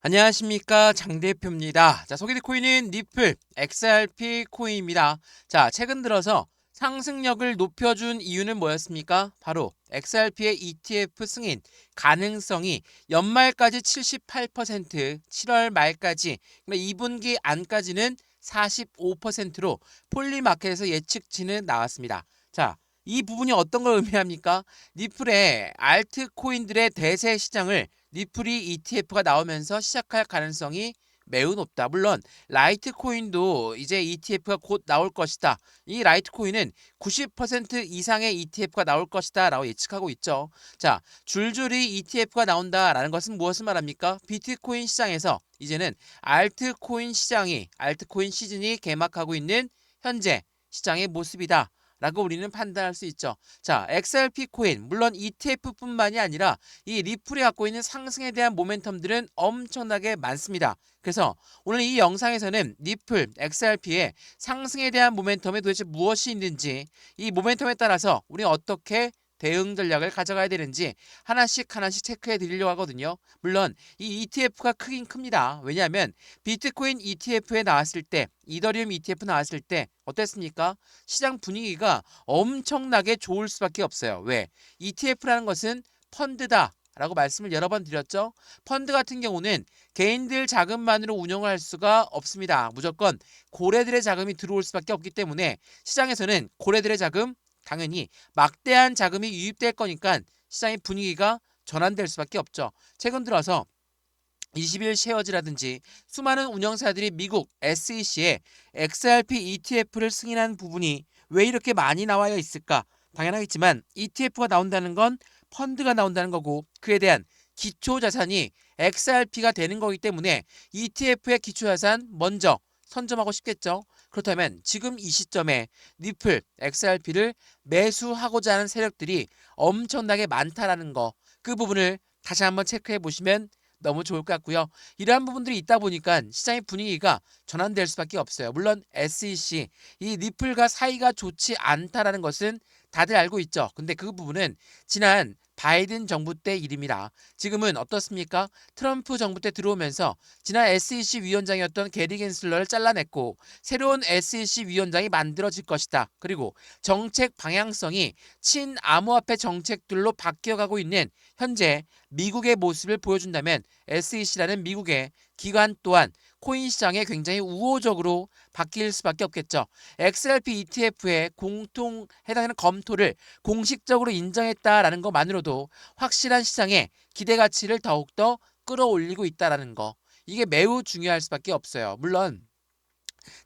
안녕하십니까 장 대표입니다. 자 소개된 코인은 니플 XRP 코인입니다. 자 최근 들어서 상승력을 높여준 이유는 뭐였습니까? 바로 XRP의 ETF 승인 가능성이 연말까지 78%, 7월 말까지 그러니까 2분기 안까지는 45%로 폴리마켓에서 예측치는 나왔습니다. 자, 이 부분이 어떤 걸 의미합니까? 니플의 알트코인들의 대세 시장을 리플이 ETF가 나오면서 시작할 가능성이 매우 높다. 물론 라이트 코인도 이제 ETF가 곧 나올 것이다. 이 라이트 코인은 90% 이상의 ETF가 나올 것이다라고 예측하고 있죠. 자, 줄줄이 ETF가 나온다라는 것은 무엇을 말합니까? 비트코인 시장에서 이제는 알트코인 시장이 알트코인 시즌이 개막하고 있는 현재 시장의 모습이다. 라고 우리는 판단할 수 있죠. 자, XRP 코인, 물론 ETF뿐만이 아니라 이 리플이 갖고 있는 상승에 대한 모멘텀들은 엄청나게 많습니다. 그래서 오늘 이 영상에서는 리플, XRP의 상승에 대한 모멘텀에 도대체 무엇이 있는지 이 모멘텀에 따라서 우리 어떻게 대응 전략을 가져가야 되는지 하나씩 하나씩 체크해 드리려고 하거든요. 물론 이 ETF가 크긴 큽니다. 왜냐하면 비트코인 ETF에 나왔을 때, 이더리움 ETF 나왔을 때 어땠습니까? 시장 분위기가 엄청나게 좋을 수밖에 없어요. 왜? ETF라는 것은 펀드다. 라고 말씀을 여러 번 드렸죠. 펀드 같은 경우는 개인들 자금만으로 운영을 할 수가 없습니다. 무조건 고래들의 자금이 들어올 수밖에 없기 때문에 시장에서는 고래들의 자금, 당연히 막대한 자금이 유입될 거니까 시장의 분위기가 전환될 수밖에 없죠. 최근 들어서 20일 쉐어즈라든지 수많은 운영사들이 미국 SEC에 XRP ETF를 승인한 부분이 왜 이렇게 많이 나와 있을까? 당연하겠지만 ETF가 나온다는 건 펀드가 나온다는 거고 그에 대한 기초 자산이 XRP가 되는 거기 때문에 ETF의 기초 자산 먼저 선점하고 싶겠죠. 그렇다면 지금 이 시점에 니플, XRP를 매수하고자 하는 세력들이 엄청나게 많다라는 거, 그 부분을 다시 한번 체크해 보시면 너무 좋을 것 같고요. 이러한 부분들이 있다 보니까 시장의 분위기가 전환될 수밖에 없어요. 물론 SEC, 이 니플과 사이가 좋지 않다라는 것은 다들 알고 있죠. 근데 그 부분은 지난 바이든 정부 때 일입니다. 지금은 어떻습니까? 트럼프 정부 때 들어오면서 지난 SEC 위원장이었던 게리 겐슬러를 잘라냈고 새로운 SEC 위원장이 만들어질 것이다. 그리고 정책 방향성이 친암호화폐 정책들로 바뀌어가고 있는 현재 미국의 모습을 보여준다면 SEC라는 미국의 기관 또한 코인 시장에 굉장히 우호적으로 바뀔 수밖에 없겠죠. XRP ETF의 공통 해당하는 검토를 공식적으로 인정했다라는 것만으로도 확실한 시장의 기대 가치를 더욱더 끌어올리고 있다라는 거. 이게 매우 중요할 수밖에 없어요. 물론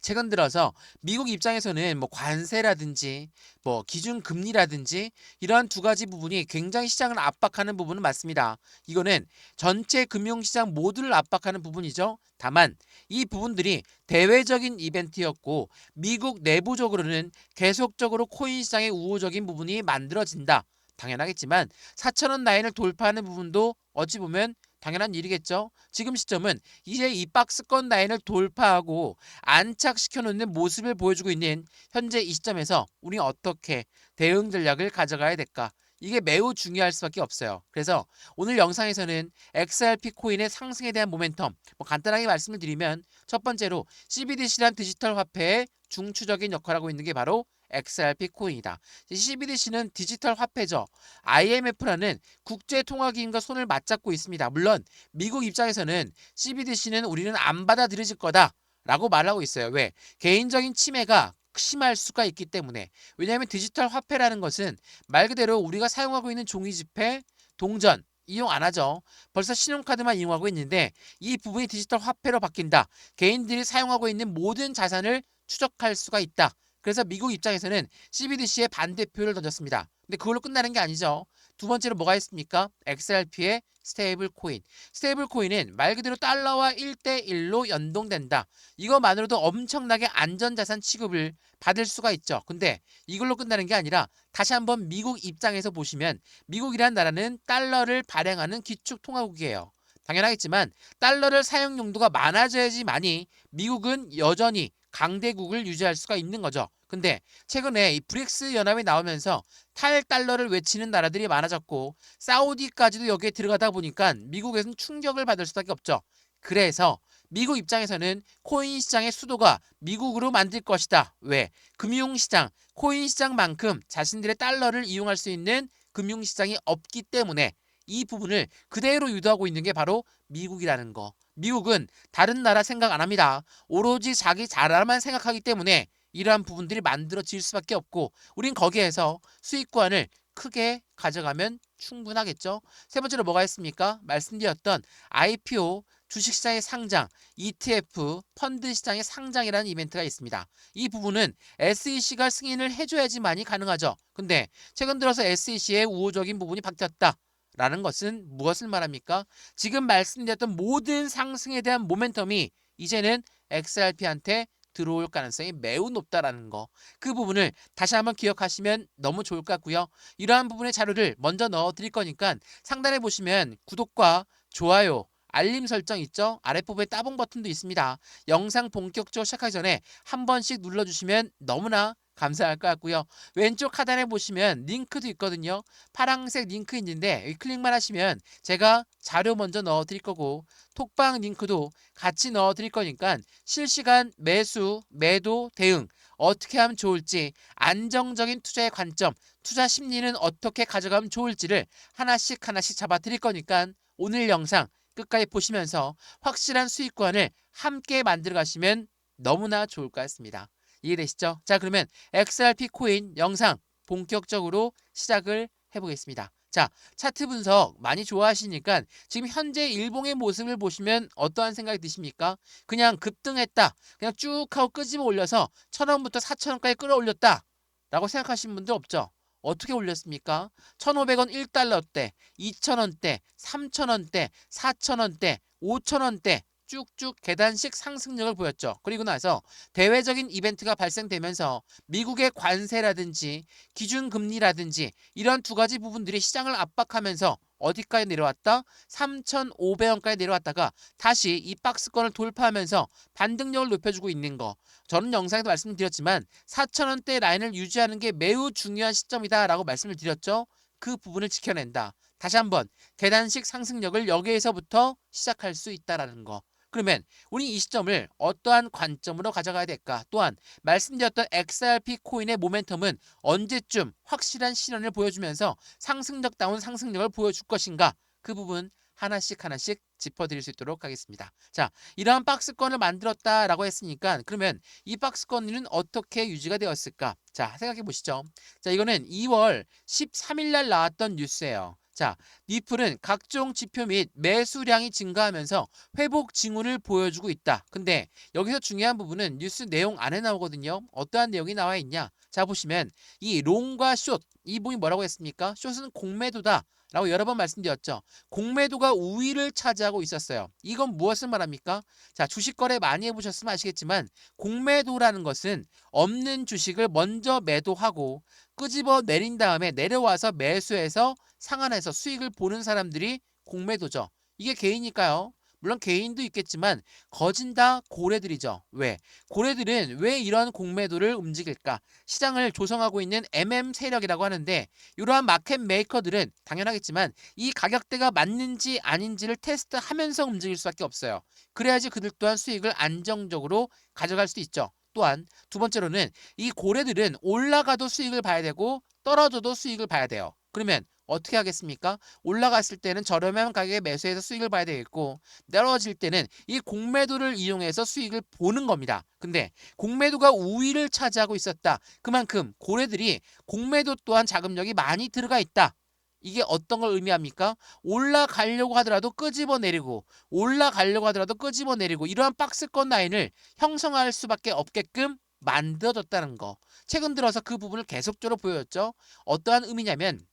최근 들어서 미국 입장에서는 뭐 관세라든지 뭐 기준 금리라든지 이러한 두 가지 부분이 굉장히 시장을 압박하는 부분은 맞습니다. 이거는 전체 금융시장 모두를 압박하는 부분이죠. 다만 이 부분들이 대외적인 이벤트였고 미국 내부적으로는 계속적으로 코인 시장의 우호적인 부분이 만들어진다. 당연하겠지만 4천원 라인을 돌파하는 부분도 어찌 보면 당연한 일이겠죠. 지금 시점은 이제 이 박스권 라인을 돌파하고 안착시켜 놓는 모습을 보여주고 있는 현재 이 시점에서 우리 어떻게 대응 전략을 가져가야 될까? 이게 매우 중요할 수밖에 없어요. 그래서 오늘 영상에서는 XRP 코인의 상승에 대한 모멘텀 뭐 간단하게 말씀을 드리면 첫 번째로 CBDC란 디지털 화폐의 중추적인 역할을 하고 있는 게 바로 XRP 코인이다. CBDC는 디지털 화폐죠. IMF라는 국제통화기금과 손을 맞잡고 있습니다. 물론 미국 입장에서는 CBDC는 우리는 안 받아들여질 거다. 라고 말하고 있어요. 왜? 개인적인 침해가 심할 수가 있기 때문에. 왜냐하면 디지털 화폐라는 것은 말 그대로 우리가 사용하고 있는 종이 지폐, 동전, 이용 안 하죠. 벌써 신용카드만 이용하고 있는데 이 부분이 디지털 화폐로 바뀐다. 개인들이 사용하고 있는 모든 자산을 추적할 수가 있다. 그래서 미국 입장에서는 CBDC에 반대표를 던졌습니다. 근데 그걸로 끝나는 게 아니죠. 두 번째로 뭐가 있습니까? XRP의 스테이블 코인. 스테이블 코인은 말 그대로 달러와 1대1로 연동된다. 이거만으로도 엄청나게 안전자산 취급을 받을 수가 있죠. 근데 이걸로 끝나는 게 아니라 다시 한번 미국 입장에서 보시면 미국이라는 나라는 달러를 발행하는 기축통화국이에요. 당연하겠지만 달러를 사용 용도가 많아져야지만이 미국은 여전히 강대국을 유지할 수가 있는 거죠. 근데 최근에 이 브릭스 연합이 나오면서 탈달러를 외치는 나라들이 많아졌고 사우디까지도 여기에 들어가다 보니까 미국에서는 충격을 받을 수밖에 없죠. 그래서 미국 입장에서는 코인 시장의 수도가 미국으로 만들 것이다. 왜? 금융 시장, 코인 시장만큼 자신들의 달러를 이용할 수 있는 금융 시장이 없기 때문에 이 부분을 그대로 유도하고 있는 게 바로 미국이라는 거. 미국은 다른 나라 생각 안 합니다. 오로지 자기 나라만 생각하기 때문에 이러한 부분들이 만들어질 수밖에 없고 우린 거기에서 수익권을 크게 가져가면 충분하겠죠. 세 번째로 뭐가 있습니까? 말씀드렸던 IPO 주식시장의 상장, ETF, 펀드 시장의 상장이라는 이벤트가 있습니다. 이 부분은 SEC가 승인을 해줘야지만이 가능하죠. 근데 최근 들어서 SEC의 우호적인 부분이 바뀌었다. 라는 것은 무엇을 말합니까? 지금 말씀드렸던 모든 상승에 대한 모멘텀이 이제는 XRP한테 들어올 가능성이 매우 높다라는 거. 그 부분을 다시 한번 기억하시면 너무 좋을 것 같고요. 이러한 부분의 자료를 먼저 넣어 드릴 거니까 상단에 보시면 구독과 좋아요, 알림 설정 있죠? 아랫부분에 따봉 버튼도 있습니다. 영상 본격적으로 시작하기 전에 한 번씩 눌러주시면 너무나 감사할 것 같고요. 왼쪽 하단에 보시면 링크도 있거든요. 파랑색 링크 있는데 클릭만 하시면 제가 자료 먼저 넣어 드릴 거고 톡방 링크도 같이 넣어 드릴 거니까 실시간 매수, 매도, 대응 어떻게 하면 좋을지 안정적인 투자의 관점, 투자 심리는 어떻게 가져가면 좋을지를 하나씩 하나씩 잡아 드릴 거니까 오늘 영상 끝까지 보시면서 확실한 수익권을 함께 만들어 가시면 너무나 좋을 것 같습니다. 이해되시죠? 자, 그러면 XRP 코인 영상 본격적으로 시작을 해보겠습니다. 자, 차트 분석 많이 좋아하시니까 지금 현재 일봉의 모습을 보시면 어떠한 생각이 드십니까? 그냥 급등했다. 그냥 쭉 하고 끄집어 올려서 1000원부터 4000원까지 끌어올렸다. 라고 생각하시는 분들 없죠? 어떻게 올렸습니까? 1,500원 1달러대, 2,000원대, 3,000원대, 4,000원대, 5,000원대 쭉쭉 계단식 상승력을 보였죠. 그리고 나서 대외적인 이벤트가 발생되면서 미국의 관세라든지 기준금리라든지 이런 두 가지 부분들이 시장을 압박하면서 어디까지 내려왔다? 3,500원까지 내려왔다가 다시 이 박스권을 돌파하면서 반등력을 높여주고 있는 거. 저는 영상에도 말씀드렸지만 4,000원대 라인을 유지하는 게 매우 중요한 시점이다라고 말씀을 드렸죠. 그 부분을 지켜낸다. 다시 한번 계단식 상승력을 여기에서부터 시작할 수 있다라는 거. 그러면 우리 이 시점을 어떠한 관점으로 가져가야 될까? 또한 말씀드렸던 XRP 코인의 모멘텀은 언제쯤 확실한 실현을 보여주면서 상승력다운 상승력을 보여줄 것인가? 그 부분 하나씩 하나씩 짚어드릴 수 있도록 하겠습니다. 자, 이러한 박스권을 만들었다라고 했으니까 그러면 이 박스권은 어떻게 유지가 되었을까? 자, 생각해 보시죠. 자, 이거는 2월 13일 날 나왔던 뉴스예요. 자, 니플은 각종 지표 및 매수량이 증가하면서 회복 징후를 보여주고 있다. 근데 여기서 중요한 부분은 뉴스 내용 안에 나오거든요. 어떠한 내용이 나와 있냐? 자, 보시면 이 롱과 숏, 이 부분이 뭐라고 했습니까? 숏은 공매도다. 라고 여러 번 말씀드렸죠. 공매도가 우위를 차지하고 있었어요. 이건 무엇을 말합니까? 자, 주식 거래 많이 해보셨으면 아시겠지만 공매도라는 것은 없는 주식을 먼저 매도하고 끄집어 내린 다음에 내려와서 매수해서 상한해서 수익을 보는 사람들이 공매도죠. 이게 개인일까요? 물론 개인도 있겠지만 거진 다 고래들이죠. 왜? 고래들은 왜 이런 공매도를 움직일까? 시장을 조성하고 있는 MM 세력이라고 하는데 이러한 마켓 메이커들은 당연하겠지만 이 가격대가 맞는지 아닌지를 테스트하면서 움직일 수밖에 없어요. 그래야지 그들 또한 수익을 안정적으로 가져갈 수 있죠. 또한 두 번째로는 이 고래들은 올라가도 수익을 봐야 되고 떨어져도 수익을 봐야 돼요. 그러면 어떻게 하겠습니까? 올라갔을 때는 저렴한 가격에 매수해서 수익을 봐야 되겠고 내려질 때는 이 공매도를 이용해서 수익을 보는 겁니다. 근데 공매도가 우위를 차지하고 있었다. 그만큼 고래들이 공매도 또한 자금력이 많이 들어가 있다. 이게 어떤 걸 의미합니까? 올라가려고 하더라도 끄집어 내리고 올라가려고 하더라도 끄집어 내리고 이러한 박스권 라인을 형성할 수밖에 없게끔 만들어졌다는 거. 최근 들어서 그 부분을 계속적으로 보여줬죠. 어떠한 의미냐면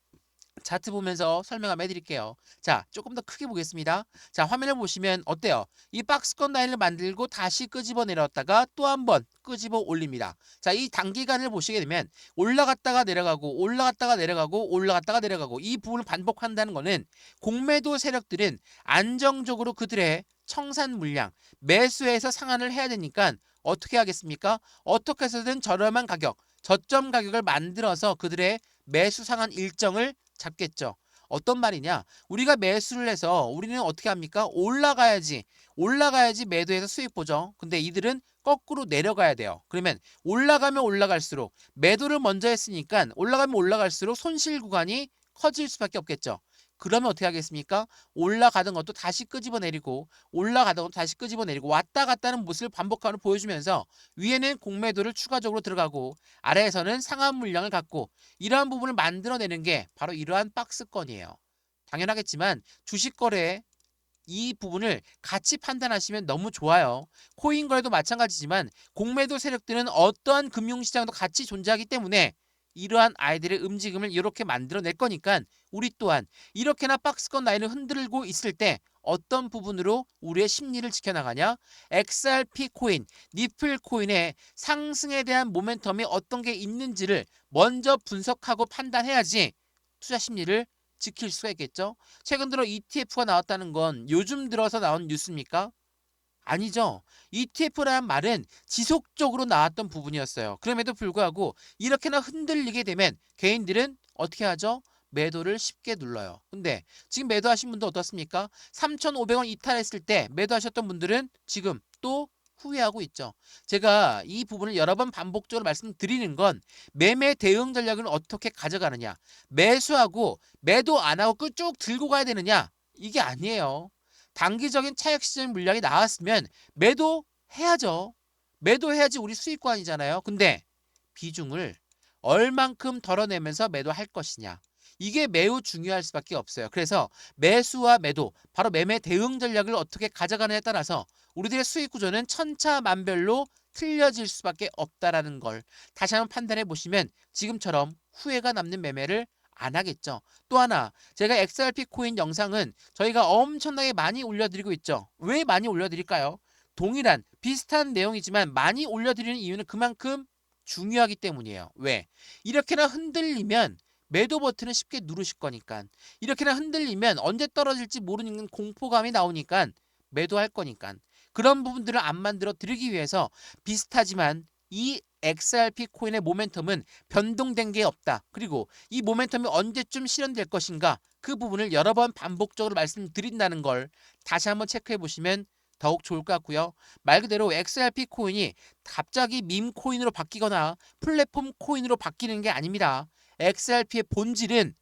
차트 보면서 설명 한번 해드릴게요. 자, 조금 더 크게 보겠습니다. 자, 화면을 보시면 어때요? 이 박스권 라인을 만들고 다시 끄집어 내렸다가 또 한 번 끄집어 올립니다. 자, 이 단기간을 보시게 되면 올라갔다가 내려가고 올라갔다가 내려가고 올라갔다가 내려가고 이 부분을 반복한다는 것은 공매도 세력들은 안정적으로 그들의 청산 물량 매수해서 상한을 해야 되니까 어떻게 하겠습니까? 어떻게 해서든 저렴한 가격, 저점 가격을 만들어서 그들의 매수 상한 일정을 잡겠죠. 어떤 말이냐? 우리가 매수를 해서 우리는 어떻게 합니까? 올라가야지. 올라가야지 매도해서 수익 보죠. 근데 이들은 거꾸로 내려가야 돼요. 그러면 올라가면 올라갈수록 매도를 먼저 했으니까 올라가면 올라갈수록 손실 구간이 커질 수밖에 없겠죠. 그러면 어떻게 하겠습니까? 올라가던 것도 다시 끄집어 내리고 올라가던 것도 다시 끄집어 내리고 왔다 갔다 하는 모습을 반복하는 보여주면서 위에는 공매도를 추가적으로 들어가고 아래에서는 상한 물량을 갖고 이러한 부분을 만들어내는 게 바로 이러한 박스권이에요. 당연하겠지만 주식 거래에 이 부분을 같이 판단하시면 너무 좋아요. 코인 거래도 마찬가지지만 공매도 세력들은 어떠한 금융시장도 같이 존재하기 때문에 이러한 아이들의 움직임을 이렇게 만들어낼 거니까 우리 또한 이렇게나 박스권 라인을 흔들고 있을 때 어떤 부분으로 우리의 심리를 지켜나가냐? XRP 코인, 니플 코인의 상승에 대한 모멘텀이 어떤 게 있는지를 먼저 분석하고 판단해야지 투자 심리를 지킬 수가 있겠죠. 최근 들어 ETF가 나왔다는 건 요즘 들어서 나온 뉴스입니까? 아니죠. ETF라는 말은 지속적으로 나왔던 부분이었어요. 그럼에도 불구하고 이렇게나 흔들리게 되면 개인들은 어떻게 하죠? 매도를 쉽게 눌러요. 근데 지금 매도하신 분도 어떻습니까? 3,500원 이탈했을 때 매도하셨던 분들은 지금 또 후회하고 있죠. 제가 이 부분을 여러 번 반복적으로 말씀드리는 건 매매 대응 전략을 어떻게 가져가느냐. 매수하고 매도 안 하고 쭉 들고 가야 되느냐. 이게 아니에요. 단기적인 차익 시장 물량이 나왔으면 매도 해야죠. 매도해야지 우리 수익관이잖아요. 근데 비중을 얼만큼 덜어내면서 매도할 것이냐. 이게 매우 중요할 수밖에 없어요. 그래서 매수와 매도, 바로 매매 대응 전략을 어떻게 가져가느냐에 따라서 우리들의 수익 구조는 천차만별로 틀려질 수밖에 없다라는 걸 다시 한번 판단해 보시면 지금처럼 후회가 남는 매매를 안 하겠죠. 또 하나 제가 XRP 코인 영상은 저희가 엄청나게 많이 올려드리고 있죠. 왜 많이 올려드릴까요? 동일한 비슷한 내용이지만 많이 올려드리는 이유는 그만큼 중요하기 때문이에요. 왜? 이렇게나 흔들리면 매도 버튼을 쉽게 누르실 거니까 이렇게나 흔들리면 언제 떨어질지 모르는 공포감이 나오니까 매도할 거니까 그런 부분들을 안 만들어 드리기 위해서 비슷하지만 이 XRP 코인의 모멘텀은 변동된 게 없다. 그리고 이 모멘텀이 언제쯤 실현될 것인가 그 부분을 여러 번 반복적으로 말씀드린다는 걸 다시 한번 체크해 보시면 더욱 좋을 것 같고요. 말 그대로 XRP 코인이 갑자기 밈 코인으로 바뀌거나 플랫폼 코인으로 바뀌는 게 아닙니다. XRP의 본질은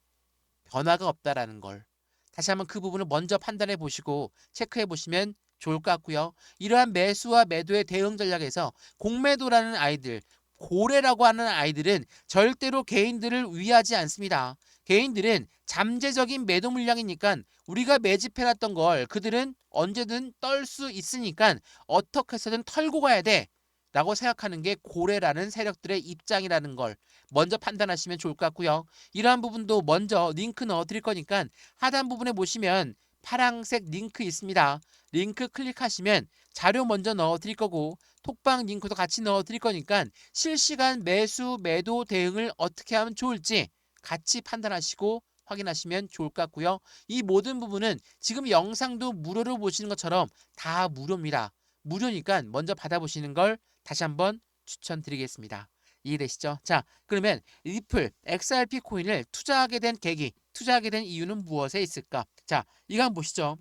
변화가 없다라는 걸 다시 한번 그 부분을 먼저 판단해 보시고 체크해 보시면 좋을 것 같고요. 이러한 매수와 매도의 대응 전략에서 공매도라는 아이들, 고래라고 하는 아이들은 절대로 개인들을 위하지 않습니다. 개인들은 잠재적인 매도 물량이니까 우리가 매집해놨던 걸 그들은 언제든 떨 수 있으니까 어떻게 해서든 털고 가야 돼. 라고 생각하는 게 고래라는 세력들의 입장이라는 걸 먼저 판단하시면 좋을 것 같고요. 이러한 부분도 먼저 링크 넣어 드릴 거니까 하단 부분에 보시면 파랑색 링크 있습니다. 링크 클릭하시면 자료 먼저 넣어 드릴 거고 톡방 링크도 같이 넣어 드릴 거니까 실시간 매수 매도 대응을 어떻게 하면 좋을지 같이 판단하시고 확인하시면 좋을 것 같고요. 이 모든 부분은 지금 영상도 무료로 보시는 것처럼 다 무료입니다. 무료니까 먼저 받아보시는 걸 다시 한번 추천드리겠습니다. 이해되시죠? 자, 그러면 리플 XRP 코인을 투자하게 된 계기, 투자하게 된 이유는 무엇에 있을까? 자, 이거 한번 보시죠.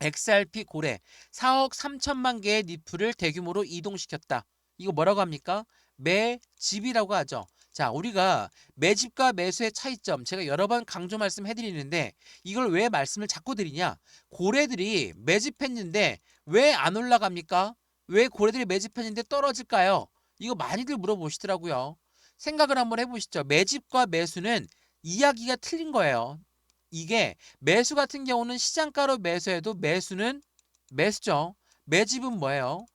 XRP 고래 4억 3천만 개의 리플을 대규모로 이동시켰다. 이거 뭐라고 합니까? 매집이라고 하죠. 자, 우리가 매집과 매수의 차이점 제가 여러 번 강조 말씀해 드리는데 이걸 왜 말씀을 자꾸 드리냐? 고래들이 매집했는데 왜 안 올라갑니까? 왜 고래들이 매집했는데 떨어질까요? 이거 많이들 물어보시더라고요. 생각을 한번 해보시죠. 매집과 매수는 이야기가 틀린 거예요. 이게 매수 같은 경우는 시장가로 매수해도 매수는 매수죠. 매집은 뭐예요?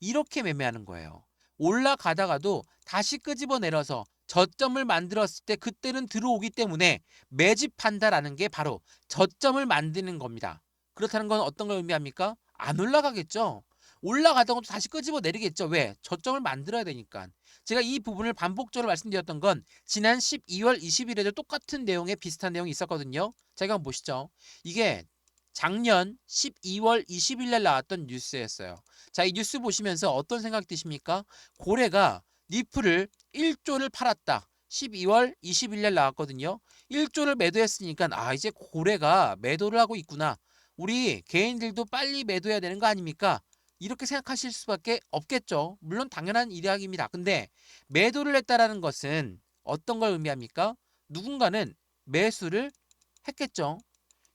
이렇게 매매하는 거예요. 올라가다가도 다시 끄집어 내려서 저점을 만들었을 때 그때는 들어오기 때문에 매집한다라는 게 바로 저점을 만드는 겁니다. 그렇다는 건 어떤 걸 의미합니까? 안 올라가겠죠. 올라가던 것도 다시 끄집어 내리겠죠. 왜? 저점을 만들어야 되니까. 제가 이 부분을 반복적으로 말씀드렸던 건 지난 12월 20일에도 똑같은 내용의 비슷한 내용이 있었거든요. 자, 이거 한번 보시죠. 이게 작년 12월 20일 날 나왔던 뉴스였어요. 자, 이 뉴스 보시면서 어떤 생각 드십니까? 고래가 니플을 1조를 팔았다. 12월 20일 날 나왔거든요. 1조를 매도했으니까 아 이제 고래가 매도를 하고 있구나. 우리 개인들도 빨리 매도해야 되는 거 아닙니까? 이렇게 생각하실 수밖에 없겠죠. 물론 당연한 이야기입니다. 근데 매도를 했다라는 것은 어떤 걸 의미합니까? 누군가는 매수를 했겠죠.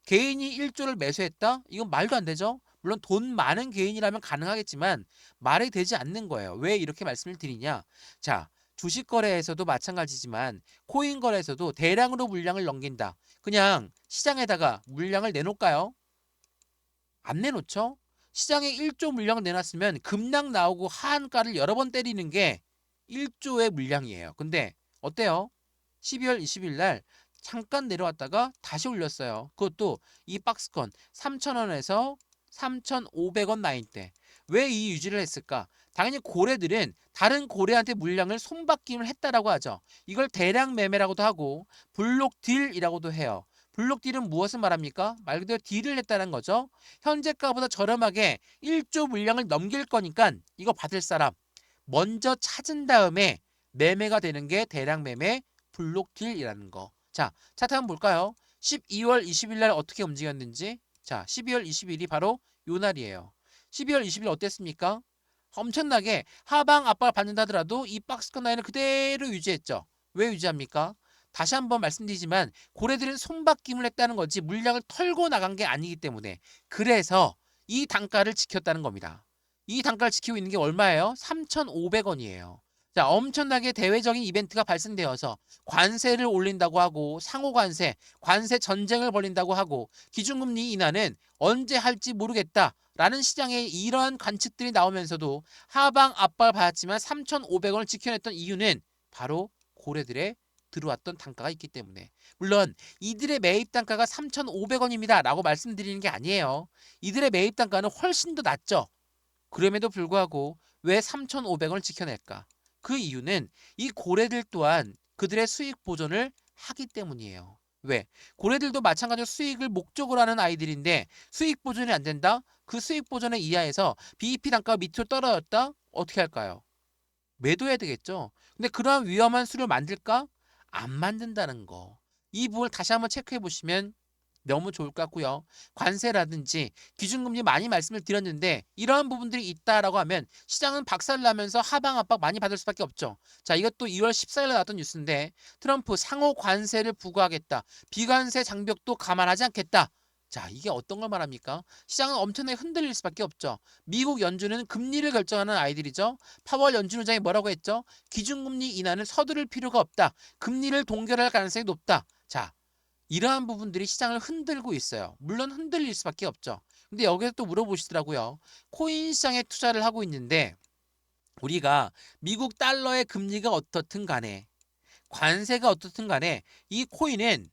개인이 1조를 매수했다? 이건 말도 안 되죠. 물론 돈 많은 개인이라면 가능하겠지만 말이 되지 않는 거예요. 왜 이렇게 말씀을 드리냐? 자, 주식 거래에서도 마찬가지지만 코인 거래에서도 대량으로 물량을 넘긴다. 그냥 시장에다가 물량을 내놓을까요? 안 내놓죠? 시장에 1조 물량을 내놨으면 급락 나오고 하한가를 여러 번 때리는 게 1조의 물량이에요. 근데 어때요? 12월 20일 날 잠깐 내려왔다가 다시 올렸어요. 그것도 이 박스권 3,000원에서 3,500원 라인대. 왜 이 유지를 했을까? 당연히 고래들은 다른 고래한테 물량을 손바뀜을 했다라고 하죠. 이걸 대량 매매라고도 하고 블록 딜이라고도 해요. 블록 딜은 무엇을 말합니까? 말 그대로 딜을 했다는 거죠. 현재가보다 저렴하게 1조 물량을 넘길 거니까 이거 받을 사람 먼저 찾은 다음에 매매가 되는 게 대량 매매 블록 딜이라는 거. 자, 차트 한번 볼까요? 12월 20일 날 어떻게 움직였는지. 자, 12월 20일이 바로 요 날이에요. 12월 20일 어땠습니까? 엄청나게 하방 압박을 받는다 하더라도 이 박스권 라인을 그대로 유지했죠. 왜 유지합니까? 다시 한번 말씀드리지만 고래들은 손바뀜을 했다는 거지 물량을 털고 나간 게 아니기 때문에 그래서 이 단가를 지켰다는 겁니다. 이 단가를 지키고 있는 게 얼마예요? 3,500원이에요. 자, 엄청나게 대외적인 이벤트가 발생되어서 관세를 올린다고 하고 상호 관세, 관세 전쟁을 벌린다고 하고 기준금리 인하는 언제 할지 모르겠다 라는 시장에 이러한 관측들이 나오면서도 하방 압박을 받았지만 3,500원을 지켜냈던 이유는 바로 고래들의 들어왔던 단가가 있기 때문에 물론 이들의 매입 단가가 3,500원입니다 라고 말씀드리는 게 아니에요 이들의 매입 단가는 훨씬 더 낮죠 그럼에도 불구하고 왜 3,500원을 지켜낼까 그 이유는 이 고래들 또한 그들의 수익 보존을 하기 때문이에요 왜? 고래들도 마찬가지로 수익을 목적으로 하는 아이들인데 수익 보존이 안 된다? 그 수익 보존의 이하에서 BEP 단가가 밑으로 떨어졌다? 어떻게 할까요? 매도해야 되겠죠. 근데 그러한 위험한 수를 만들까? 안 만든다는 거. 이 부분을 다시 한번 체크해 보시면 너무 좋을 것 같고요. 관세라든지 기준금리 많이 말씀을 드렸는데 이러한 부분들이 있다라고 하면 시장은 박살나면서 하방 압박 많이 받을 수밖에 없죠. 자, 이것도 2월 14일에 나왔던 뉴스인데 트럼프 상호 관세를 부과하겠다. 비관세 장벽도 감안하지 않겠다. 자, 이게 어떤 걸 말합니까? 시장은 엄청나게 흔들릴 수밖에 없죠. 미국 연준은 금리를 결정하는 아이들이죠. 파월 연준 의장이 뭐라고 했죠? 기준금리 인하는 서두를 필요가 없다. 금리를 동결할 가능성이 높다. 자, 이러한 부분들이 시장을 흔들고 있어요. 물론 흔들릴 수밖에 없죠. 근데 여기서 또 물어보시더라고요. 코인 시장에 투자를 하고 있는데 우리가 미국 달러의 금리가 어떻든 간에 관세가 어떻든 간에 이 코인은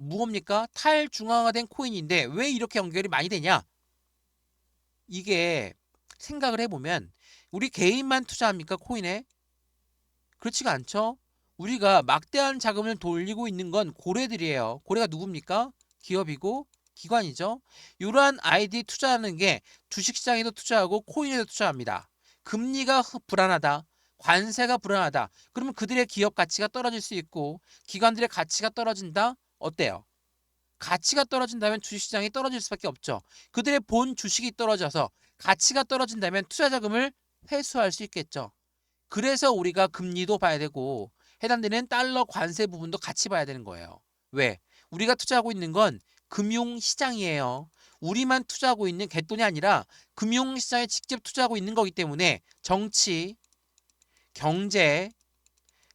무엇입니까? 탈중앙화된 코인인데 왜 이렇게 연결이 많이 되냐? 이게 생각을 해보면 우리 개인만 투자합니까? 코인에? 그렇지가 않죠. 우리가 막대한 자금을 돌리고 있는 건 고래들이에요. 고래가 누굽니까? 기업이고 기관이죠. 이러한 아이들이 투자하는 게 주식시장에도 투자하고 코인에도 투자합니다. 금리가 불안하다. 관세가 불안하다. 그러면 그들의 기업 가치가 떨어질 수 있고 기관들의 가치가 떨어진다. 어때요? 가치가 떨어진다면 주식시장이 떨어질 수밖에 없죠. 그들의 본 주식이 떨어져서 가치가 떨어진다면 투자 자금을 회수할 수 있겠죠. 그래서 우리가 금리도 봐야 되고 해당되는 달러 관세 부분도 같이 봐야 되는 거예요. 왜? 우리가 투자하고 있는 건 금융시장이에요. 우리만 투자하고 있는 갯돈이 아니라 금융시장에 직접 투자하고 있는 거기 때문에 정치, 경제,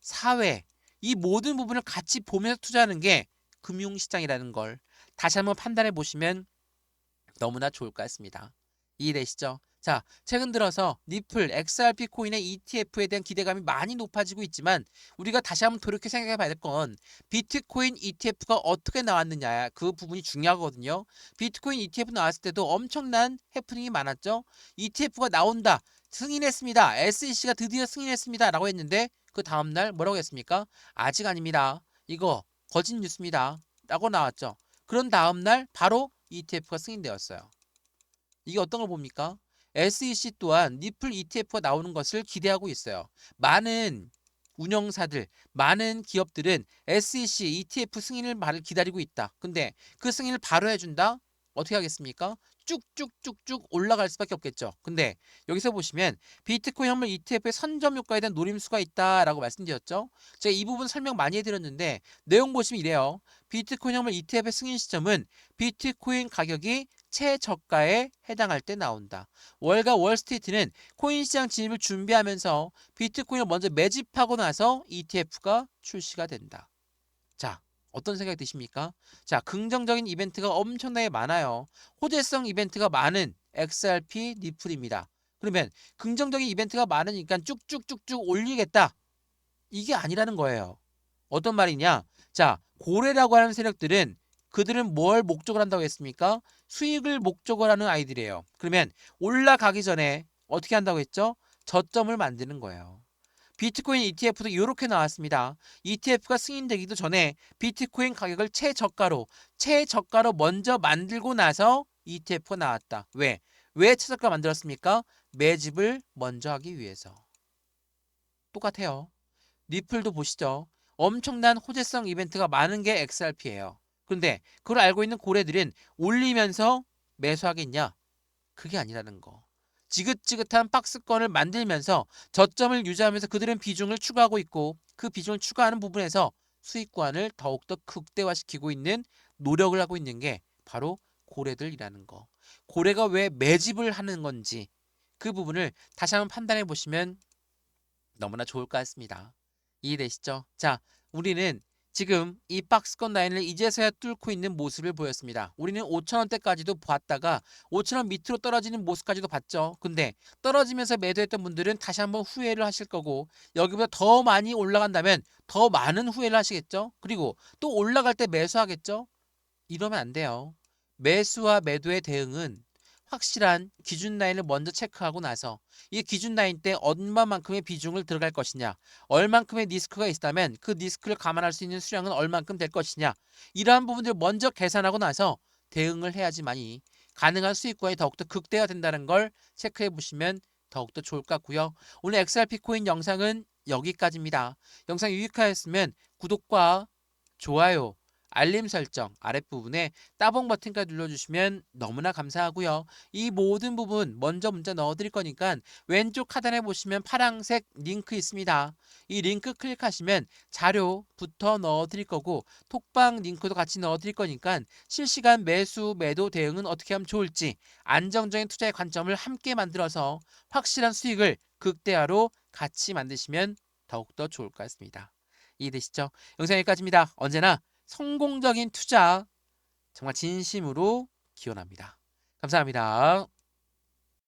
사회 이 모든 부분을 같이 보면서 투자하는 게 금융시장이라는 걸 다시 한번 판단해 보시면 너무나 좋을 것 같습니다. 이해되시죠? 자, 최근 들어서 니플, XRP 코인의 ETF에 대한 기대감이 많이 높아지고 있지만 우리가 다시 한번 돌이켜 생각해 봐야 될 건 비트코인 ETF가 어떻게 나왔느냐 그 부분이 중요하거든요. 비트코인 ETF 나왔을 때도 엄청난 해프닝이 많았죠. ETF가 나온다. 승인했습니다. SEC가 드디어 승인했습니다. 라고 했는데 그 다음날 뭐라고 했습니까? 아직 아닙니다. 이거 거짓 뉴스입니다. 라고 나왔죠. 그런 다음날 바로 ETF가 승인되었어요. 이게 어떤 걸 봅니까? SEC 또한 니플 ETF가 나오는 것을 기대하고 있어요. 많은 운영사들, 많은 기업들은 SEC, ETF 승인을 말을 기다리고 있다. 근데 그 승인을 바로 해준다? 어떻게 하겠습니까? 쭉쭉쭉쭉 올라갈 수밖에 없겠죠. 근데 여기서 보시면 비트코인 현물 ETF의 선점 효과에 대한 노림수가 있다라고 말씀드렸죠. 제가 이 부분 설명 많이 해드렸는데 내용 보시면 이래요. 비트코인 현물 ETF의 승인 시점은 비트코인 가격이 최저가에 해당할 때 나온다. 월가 월스트리트는 코인 시장 진입을 준비하면서 비트코인을 먼저 매집하고 나서 ETF가 출시가 된다. 자, 어떤 생각이 드십니까? 자, 긍정적인 이벤트가 엄청나게 많아요. 호재성 이벤트가 많은 XRP 니플입니다. 그러면 긍정적인 이벤트가 많으니까 쭉쭉쭉쭉 올리겠다. 이게 아니라는 거예요. 어떤 말이냐? 자, 고래라고 하는 세력들은 그들은 뭘 목적을 한다고 했습니까? 수익을 목적으로 하는 아이들이에요. 그러면 올라가기 전에 어떻게 한다고 했죠? 저점을 만드는 거예요. 비트코인 ETF도 이렇게 나왔습니다. ETF가 승인되기도 전에 비트코인 가격을 최저가로 최저가로 먼저 만들고 나서 ETF가 나왔다. 왜? 왜 최저가 만들었습니까? 매집을 먼저 하기 위해서. 똑같아요. 리플도 보시죠. 엄청난 호재성 이벤트가 많은 게 XRP예요. 그런데 그걸 알고 있는 고래들은 올리면서 매수하겠냐? 그게 아니라는 거. 지긋지긋한 박스권을 만들면서 저점을 유지하면서 그들은 비중을 추가하고 있고 그 비중을 추가하는 부분에서 수익관을 더욱더 극대화시키고 있는 노력을 하고 있는 게 바로 고래들이라는 거. 고래가 왜 매집을 하는 건지 그 부분을 다시 한번 판단해 보시면 너무나 좋을 것 같습니다. 이해되시죠? 자, 우리는 지금 이 박스권 라인을 이제서야 뚫고 있는 모습을 보였습니다. 우리는 5천원대까지도 봤다가 5천원 밑으로 떨어지는 모습까지도 봤죠. 근데 떨어지면서 매도했던 분들은 다시 한번 후회를 하실 거고 여기보다 더 많이 올라간다면 더 많은 후회를 하시겠죠. 그리고 또 올라갈 때 매수하겠죠. 이러면 안 돼요. 매수와 매도의 대응은 확실한 기준 라인을 먼저 체크하고 나서 이 기준 라인 때 얼마만큼의 비중을 들어갈 것이냐 얼만큼의 리스크가 있다면 그 리스크를 감안할 수 있는 수량은 얼만큼 될 것이냐 이러한 부분들을 먼저 계산하고 나서 대응을 해야지만이 가능한 수익권이 더욱더 극대화된다는 걸 체크해 보시면 더욱더 좋을 것 같고요. 오늘 XRP 코인 영상은 여기까지입니다. 영상 유익하였으면 구독과 좋아요 알림 설정 아랫부분에 따봉 버튼까지 눌러주시면 너무나 감사하고요. 이 모든 부분 먼저 문자 넣어드릴 거니까 왼쪽 하단에 보시면 파랑색 링크 있습니다. 이 링크 클릭하시면 자료부터 넣어드릴 거고 톡방 링크도 같이 넣어드릴 거니까 실시간 매수 매도 대응은 어떻게 하면 좋을지 안정적인 투자의 관점을 함께 만들어서 확실한 수익을 극대화로 같이 만드시면 더욱더 좋을 것 같습니다. 이해되시죠? 영상 여기까지입니다. 언제나 성공적인 투자 정말 진심으로 기원합니다. 감사합니다.